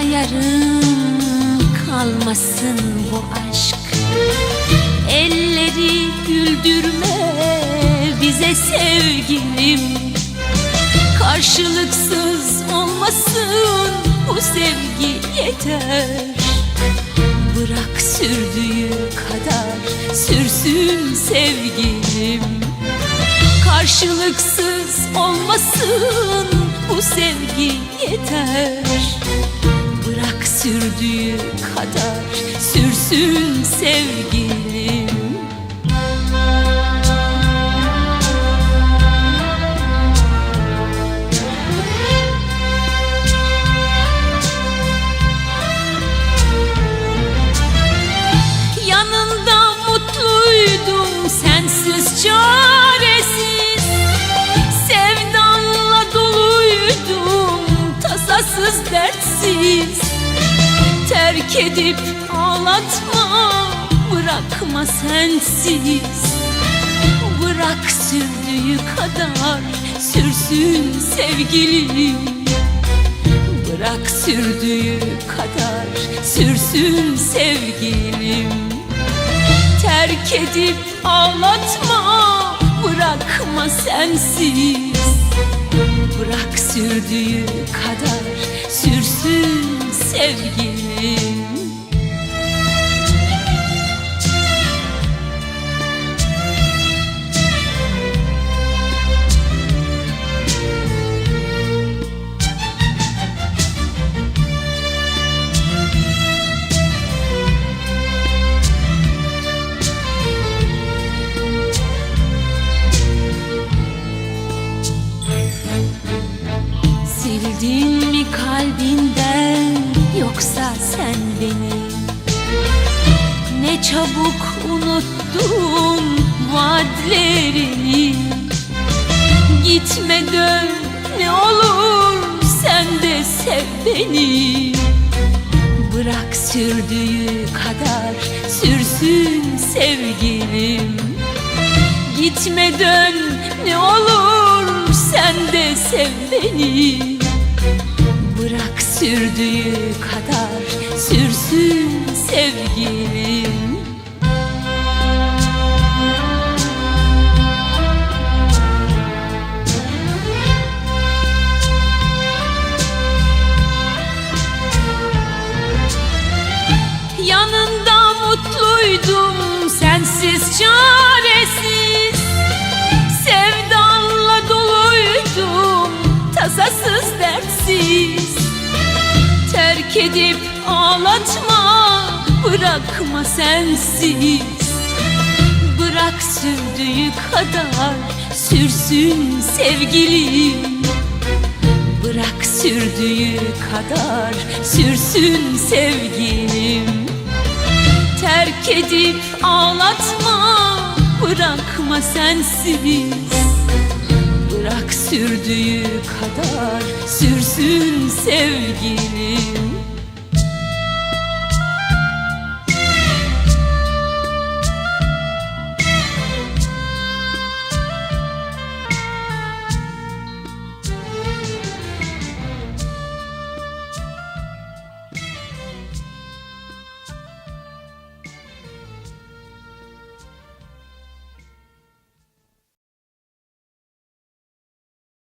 yarım kalmasın bu aşk. Elleri güldürme bize sevgilim. Karşılıksız olmasın bu sevgi yeter. Bırak sürdüğü kadar sürsün sevgilim. Karşılıksız olmasın bu sevgi yeter sürdüğü kadar sürsün sevgilim Terk edip ağlatma. Bırakma sensiz. Bırak sürdüğü kadar sürsün sevgilim Bırak sürdüğü kadar sürsün sevgilim Terk edip ağlatma. Bırakma sensiz. Bırak sürdüğü kadar sürsün sevgilim sen beni Ne çabuk unuttun vaatlerini. Gitme dön ne olur sen de sev beni. Bırak sürdüğü kadar sürsün sevgilim. Gitme dön ne olur sen de sev beni Bırak sürdüğü kadar sürsün sevgilim. Yanında mutluydum sensiz çaresiz edip ağlatma. Bırakma sensiz. Bırak sürdüğü kadar sürsün sevgilim. Bırak sürdüğü kadar sürsün sevgilim. Terk edip ağlatma. Bırakma sensiz. Bırak sürdüğü kadar sürsün sevgilim